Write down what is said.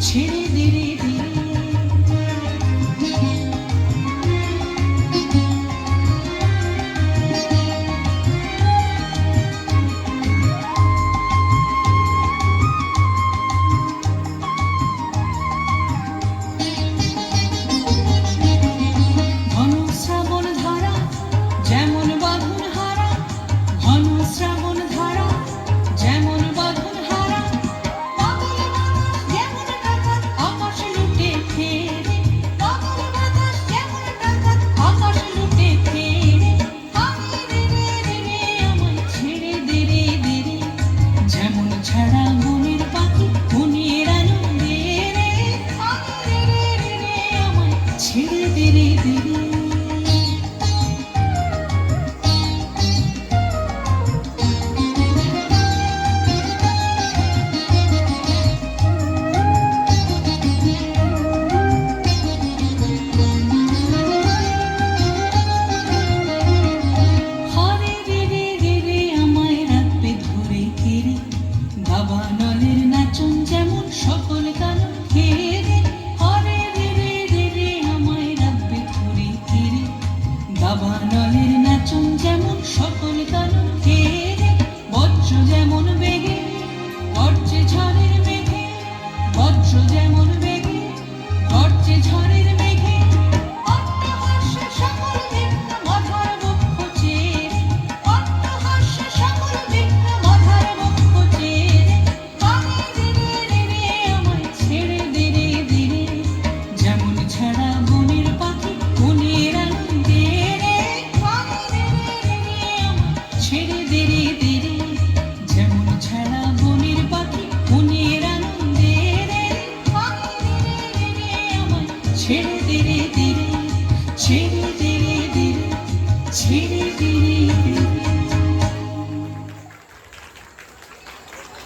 ছিড়ি দিড়ি ಧೀರೆ ಧೀರೆ ಧೀರೆ ছিড়ি দিড়ি দিড়ি ছিড়ি দিড়ি দিড়ি ছিড়ি